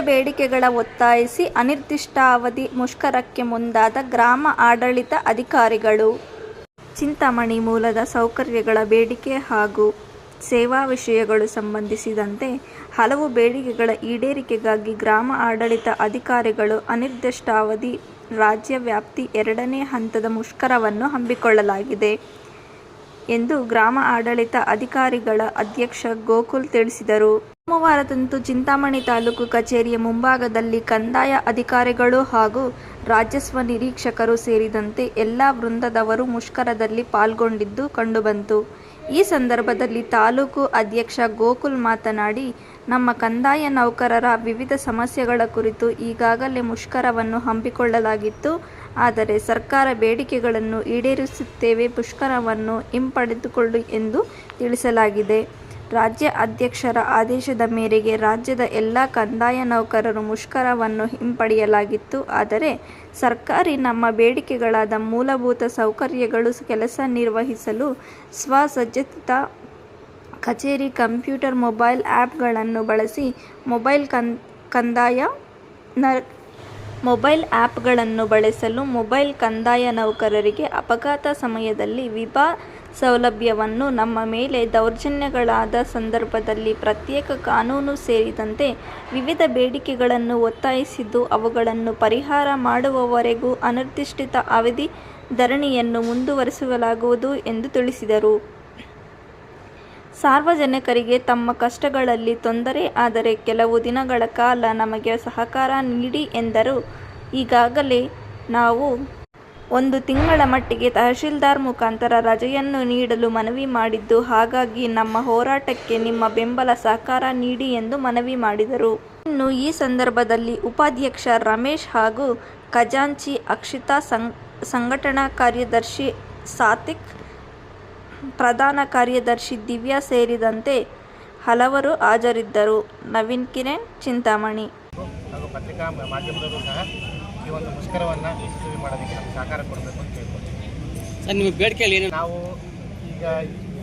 ಬೇಡಿಕೆಗಳ ಒತ್ತಾಯಿಸಿ ಅನಿರ್ದಿಷ್ಟಾವಧಿ ಮುಷ್ಕರಕ್ಕೆ ಮುಂದಾದ ಗ್ರಾಮ ಆಡಳಿತ ಅಧಿಕಾರಿಗಳು. ಚಿಂತಾಮಣಿ ಮೂಲದ ಸೌಕರ್ಯಗಳ ಬೇಡಿಕೆ ಹಾಗೂ ಸೇವಾ ವಿಷಯಗಳು ಸಂಬಂಧಿಸಿದಂತೆ ಹಲವು ಬೇಡಿಕೆಗಳ ಈಡೇರಿಕೆಗಾಗಿ ಗ್ರಾಮ ಆಡಳಿತ ಅಧಿಕಾರಿಗಳು ಅನಿರ್ದಿಷ್ಟಾವಧಿ ರಾಜ್ಯ ವ್ಯಾಪ್ತಿ ಎರಡನೇ ಹಂತದ ಮುಷ್ಕರವನ್ನು ಹಮ್ಮಿಕೊಳ್ಳಲಾಗಿದೆ ಎಂದು ಗ್ರಾಮ ಆಡಳಿತ ಅಧಿಕಾರಿಗಳ ಅಧ್ಯಕ್ಷ ಗೋಕುಲ್ ತಿಳಿಸಿದರು. ಸೋಮವಾರದಂದು ಚಿಂತಾಮಣಿ ತಾಲೂಕು ಕಚೇರಿಯ ಮುಂಭಾಗದಲ್ಲಿ ಕಂದಾಯ ಅಧಿಕಾರಿಗಳು ಹಾಗೂ ರಾಜಸ್ವ ನಿರೀಕ್ಷಕರು ಸೇರಿದಂತೆ ಎಲ್ಲ ವೃಂದದವರು ಮುಷ್ಕರದಲ್ಲಿ ಪಾಲ್ಗೊಂಡಿದ್ದು ಕಂಡುಬಂತು. ಈ ಸಂದರ್ಭದಲ್ಲಿ ತಾಲೂಕು ಅಧ್ಯಕ್ಷ ಗೋಕುಲ್ ಮಾತನಾಡಿ, ನಮ್ಮ ಕಂದಾಯ ನೌಕರರ ವಿವಿಧ ಸಮಸ್ಯೆಗಳ ಕುರಿತು ಈಗಾಗಲೇ ಮುಷ್ಕರವನ್ನು ಹಮ್ಮಿಕೊಳ್ಳಲಾಗಿತ್ತು. ಆದರೆ ಸರ್ಕಾರ ಬೇಡಿಕೆಗಳನ್ನು ಈಡೇರಿಸುತ್ತೇವೆ ಮುಷ್ಕರವನ್ನು ಹಿಂಪಡೆದುಕೊಳ್ಳಿ ಎಂದು ತಿಳಿಸಲಾಗಿದೆ. ರಾಜ್ಯ ಅಧ್ಯಕ್ಷರ ಆದೇಶದ ಮೇರೆಗೆ ರಾಜ್ಯದ ಎಲ್ಲ ಕಂದಾಯ ನೌಕರರು ಮುಷ್ಕರವನ್ನು ಹಿಂಪಡೆಯಲಾಗಿತ್ತು. ಆದರೆ ಸರ್ಕಾರಿ ನಮ್ಮ ಬೇಡಿಕೆಗಳಾದ ಮೂಲಭೂತ ಸೌಕರ್ಯಗಳು, ಕೆಲಸ ನಿರ್ವಹಿಸಲು ಸ್ವಸಜ್ಜಿತ ಕಚೇರಿ, ಕಂಪ್ಯೂಟರ್, ಮೊಬೈಲ್ ಆ್ಯಪ್ಗಳನ್ನು ಬಳಸಿ ಮೊಬೈಲ್ ಕಂದಾಯ ನ ಮೊಬೈಲ್ ಆ್ಯಪ್ಗಳನ್ನು ಬಳಸಲು ಮೊಬೈಲ್ ಕಂದಾಯ ನೌಕರರಿಗೆ ಅಪಘಾತ ಸಮಯದಲ್ಲಿ ವಿಮಾ ಸೌಲಭ್ಯವನ್ನು, ನಮ್ಮ ಮೇಲೆ ದೌರ್ಜನ್ಯಗಳಾದ ಸಂದರ್ಭದಲ್ಲಿ ಪ್ರತ್ಯೇಕ ಕಾನೂನು ಸೇರಿದಂತೆ ವಿವಿಧ ಬೇಡಿಕೆಗಳನ್ನು ಒತ್ತಾಯಿಸಿದ್ದು, ಅವುಗಳನ್ನು ಪರಿಹಾರ ಮಾಡುವವರೆಗೂ ಅನಿರ್ದಿಷ್ಟಿತ ಅವಧಿ ಧರಣಿಯನ್ನು ಮುಂದುವರಿಸಲಾಗುವುದು ಎಂದು ತಿಳಿಸಿದರು. ಸಾರ್ವಜನಿಕರಿಗೆ ತಮ್ಮ ಕಷ್ಟಗಳಲ್ಲಿ ತೊಂದರೆ ಆದರೆ ಕೆಲವು ದಿನಗಳ ಕಾಲ ನಮಗೆ ಸಹಕಾರ ನೀಡಿ ಎಂದರು. ಈಗಾಗಲೇ ನಾವು ಒಂದು ತಿಂಗಳ ಮಟ್ಟಿಗೆ ತಹಶೀಲ್ದಾರ್ ಮುಖಾಂತರ ರಜೆಯನ್ನು ನೀಡಲು ಮನವಿ ಮಾಡಿದ್ದು, ಹಾಗಾಗಿ ನಮ್ಮ ಹೋರಾಟಕ್ಕೆ ನಿಮ್ಮ ಬೆಂಬಲ, ಸಹಕಾರ ನೀಡಿ ಎಂದು ಮನವಿ ಮಾಡಿದರು. ಇನ್ನು ಈ ಸಂದರ್ಭದಲ್ಲಿ ಉಪಾಧ್ಯಕ್ಷ ರಮೇಶ್ ಹಾಗೂ ಖಜಾಂಚಿ ಅಕ್ಷಿತಾ ಸಂಘಟನಾ ಕಾರ್ಯದರ್ಶಿ ಸಾತ್ವಿಕ್, ಪ್ರಧಾನ ಕಾರ್ಯದರ್ಶಿ ದಿವ್ಯಾ ಸೇರಿದಂತೆ ಹಲವರು ಹಾಜರಿದ್ದರು. ನವೀನ್ ಕಿರಣ್, ಚಿಂತಾಮಣಿ. ಹಾಗೂ ಪತ್ರಿಕಾ ಮಾಧ್ಯಮದವರು ಸಹ ಈ ಒಂದು ಮುಷ್ಕರವನ್ನು ಯಶಸ್ವಿ ಮಾಡೋದಕ್ಕೆ ನಮ್ಗೆ ಸಹಕಾರ ಕೊಡಬೇಕು ಅಂತ ಕೇಳ್ಕೊಳ್ತೀನಿ ಸರ್ ನಿಮ್ಮ ಬೇಡಿಕೆಯಲ್ಲಿ ಏನು ನಾವು ಈಗ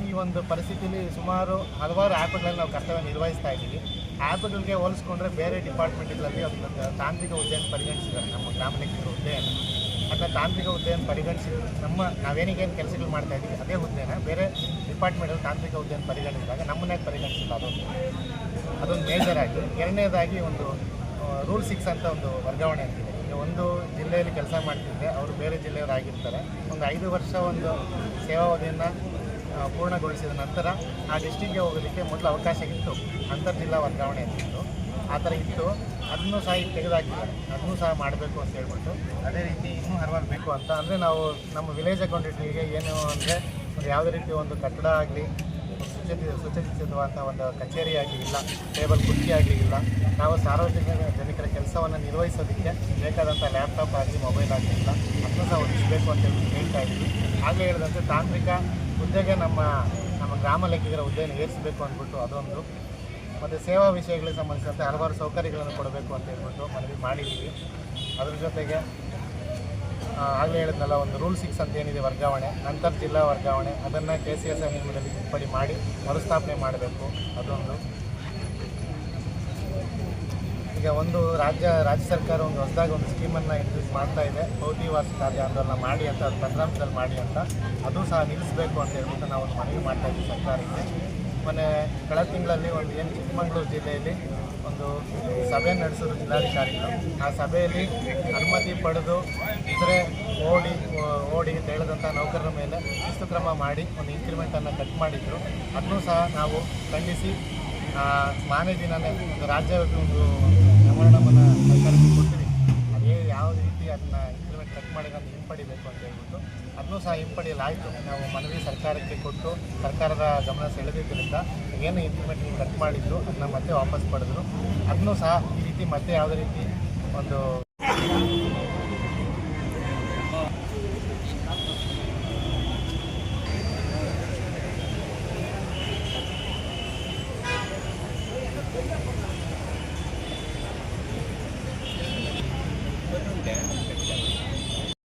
ಈ ಒಂದು ಪರಿಸ್ಥಿತಿಯಲ್ಲಿ ಸುಮಾರು ಹಲವಾರು ಆ್ಯಪ್ಗಳಲ್ಲಿ ನಾವು ಕರ್ತವ್ಯ ನಿರ್ವಹಿಸ್ತಾ ಇದ್ದೀವಿ. ಆ್ಯಪ್ಗಳಿಗೆ ಹೋಲಿಸ್ಕೊಂಡ್ರೆ ಬೇರೆ ಡಿಪಾರ್ಟ್ಮೆಂಟ್ಗಳಲ್ಲಿ ಅದು ತಾಂತ್ರಿಕ ಹುದ್ದೆಯನ್ನು ಪರಿಗಣಿಸಿದ್ದಾರೆ ನಮ್ಮ ಗ್ರಾಮ ಲೆಕ್ಕಿಗರ ಹುದ್ದೆಯನ್ನು ಅದನ್ನ ತಾಂತ್ರಿಕ ಹುದ್ದೆಯನ್ನು ಪರಿಗಣಿಸಿ, ನಮ್ಮ ನಾವೇನಿಗೇನು ಕೆಲಸಗಳು ಮಾಡ್ತಾ ಇದ್ದೀವಿ ಅದೇ ಹುದ್ದೆನ ಬೇರೆ ಡಿಪಾರ್ಟ್ಮೆಂಟಲ್ಲಿ ತಾಂತ್ರಿಕ ಹುದ್ದೆಯನ್ನು ಪರಿಗಣಿಸಿದಾಗ ನಮ್ಮನ್ನೇ ಪರಿಗಣಿಸಿಲ್ಲ ಅದು. ಅದೊಂದು ಮೇಜರ್ ಆಗಿ ಎರಡನೇದಾಗಿ ಒಂದು ರೂಲ್ ಸಿಕ್ಸ್ ಅಂತ ಒಂದು ವರ್ಗಾವಣೆ ಆಗ್ತಿದೆ ಈಗ ಒಂದು ಜಿಲ್ಲೆಯಲ್ಲಿ ಕೆಲಸ ಮಾಡ್ತಿದ್ರೆ ಅವರು ಬೇರೆ ಜಿಲ್ಲೆಯವರಾಗಿರ್ತಾರೆ. ಒಂದು ಐದು ವರ್ಷ ಒಂದು ಸೇವಾವಧಿಯನ್ನು ಪೂರ್ಣಗೊಳಿಸಿದ ನಂತರ ಆ ಡಿಸ್ಟಿಕ್ಗೆ ಹೋಗೋದಕ್ಕೆ ಮೊದಲು ಅವಕಾಶ ಇತ್ತು. ಅಂತರ್ ಜಿಲ್ಲಾ ವರ್ಗಾವಣೆ ಅಂತಿತ್ತು. ಆ ಥರ ಇತ್ತು. ಅದನ್ನು ಸಹ ಈಗ ತೆಗೆದಾಕಿದ್ದಾರೆ. ಅದನ್ನು ಸಹ ಮಾಡಬೇಕು ಅಂತ ಹೇಳ್ಬಿಟ್ಟು. ಅದೇ ರೀತಿ ಇನ್ನೂ ಹಲವಾರು ಬೇಕು ಅಂತ. ಅಂದರೆ ನಾವು ನಮ್ಮ ವಿಲೇಜ್ ಈಗ ಏನು ಅಂದರೆ ಒಂದು ಯಾವುದೇ ರೀತಿ ಒಂದು ಕಟ್ಟಡ ಆಗಲಿ ಸ್ವಚ್ಛತೆ ಸುಸಜ್ಜಿತವಾದ ಒಂದು ಕಚೇರಿ ಆಗಲಿ ಇಲ್ಲ, ಟೇಬಲ್, ಕುರ್ಚಿ ಆಗಲಿ ಇಲ್ಲ, ನಾವು ಸಾರ್ವಜನಿಕ ಜನಿಕರ ಕೆಲಸವನ್ನು ನಿರ್ವಹಿಸೋದಕ್ಕೆ ಬೇಕಾದಂಥ ಲ್ಯಾಪ್ಟಾಪ್ ಆಗಲಿ ಮೊಬೈಲ್ ಆಗಲಿ ಇಲ್ಲ. ಅದನ್ನು ಸಹ ಒದಗಿಸಬೇಕು ಅಂತ ಹೇಳಿ ಹೇಳ್ತಾ ಇದ್ದೀವಿ. ಆಗಲೇ ಹೇಳಿದಂತೆ ತಾಂತ್ರಿಕ ಹುದ್ದೆಗೆ ನಮ್ಮ ನಮ್ಮ ಗ್ರಾಮ ಲೆಕ್ಕಿಗರ ಹುದ್ದೆಯನ್ನು ಏರಿಸಬೇಕು ಅಂದ್ಬಿಟ್ಟು ಅದೊಂದು. ಮತ್ತು ಸೇವಾ ವಿಷಯಗಳಿಗೆ ಸಂಬಂಧಿಸಿದಂತೆ ಹಲವಾರು ಸೌಕರ್ಯಗಳನ್ನು ಕೊಡಬೇಕು ಅಂತ ಹೇಳ್ಬಿಟ್ಟು ಮನವಿ ಮಾಡಿದ್ದೀವಿ. ಅದ್ರ ಜೊತೆಗೆ ಆಗಲೇ ಹೇಳಿದ್ನಲ್ಲ, ಒಂದು ರೂಲ್ ಸಿಕ್ಸ್ ಅಂತ ಏನಿದೆ ವರ್ಗಾವಣೆ ಅಂತರ್ ಜಿಲ್ಲಾ ವರ್ಗಾವಣೆ, ಅದನ್ನು ಕೆ ಸಿ ಎಸ್ ನಿಯಮದಲ್ಲಿ ತಿದ್ದುಪಡಿ ಮಾಡಿ, ಮರುಸ್ಥಾಪನೆ ಮಾಡಬೇಕು. ಅದೊಂದು. ಈಗ ಒಂದು ರಾಜ್ಯ ರಾಜ್ಯ ಸರ್ಕಾರ ಒಂದು ಹೊಸದಾಗಿ ಒಂದು ಸ್ಕೀಮನ್ನು ಇಂಟ್ರೊಡ್ಯೂಸ್ ಮಾಡ್ತಾ ಇದೆ. ಭೌತಿವಾಸ ಕಾರ್ಯ ಆಂದೋಲನ ಮಾಡಿ ಅಂತ ಅದು ಪ್ರಗ್ರಾಮ್ಸಲ್ಲಿ ಮಾಡಿ ಅಂತ. ಅದು ಸಹ ನಿಲ್ಲಿಸಬೇಕು ಅಂತ ಹೇಳ್ಬಿಟ್ಟು ನಾವು ಒಂದು ಮನವಿ ಮಾಡ್ತಾ ಇದ್ದೀವಿ ಸರ್ಕಾರಕ್ಕೆ. ಮೊನ್ನೆ ಕಳೆದ ತಿಂಗಳಲ್ಲಿ ಒಂದು ಏನು ಚಿಕ್ಕಮಗಳೂರು ಜಿಲ್ಲೆಯಲ್ಲಿ ಒಂದು ಸಭೆ ನಡೆಸಿದ್ರು ಜಿಲ್ಲಾಧಿಕಾರಿಗಳು. ಆ ಸಭೆಯಲ್ಲಿ ಅನುಮತಿ ಪಡೆದು ಇತರೆ ಓಡಿ ಓಡಿ ಅಂತ ಹೇಳಿದಂಥ ನೌಕರರ ಮೇಲೆ ಶಿಸ್ತು ಕ್ರಮ ಮಾಡಿ ಒಂದು ಇನ್ಕ್ರಿಮೆಂಟನ್ನು ಕಟ್ ಮಾಡಿದ್ರು. ಅದನ್ನೂ ಸಹ ನಾವು ಖಂಡಿಸಿ ಮಾನ್ಯ ದಿನವೇ ಒಂದು ರಾಜ್ಯ ಒಂದು ಮೆಮೊರಂಡಮನ್ನು ಸರ್ಕಾರಕ್ಕೆ ಅದೇ ಯಾವ ರೀತಿ ಅದನ್ನ ಇಂಪ್ಲಿಮೆಂಟ್ ಕಟ್ ಮಾಡಿದ್ರೆ ಅದನ್ನು ಹಿಂಪಡಿಬೇಕು ಅಂತ ಹೇಳ್ಬಿಟ್ಟು ಅದನ್ನೂ ಸಹ ಹಿಂಪಡೆಯಲಾಯಿತು. ನಾವು ಮನವಿ ಸರ್ಕಾರಕ್ಕೆ ಕೊಟ್ಟು ಸರ್ಕಾರದ ಗಮನ ಸೆಳೆದಿದ್ದರಿಂದ ಏನು ಇಂಪ್ಲಿಮೆಂಟ್ ಕಟ್ ಮಾಡಿದ್ರು ಅದನ್ನ ಮತ್ತೆ ವಾಪಸ್ ಪಡೆದ್ರು. ಅದನ್ನೂ ಸಹ ಈ ರೀತಿ ಮತ್ತೆ ಯಾವುದೇ ರೀತಿ ಒಂದು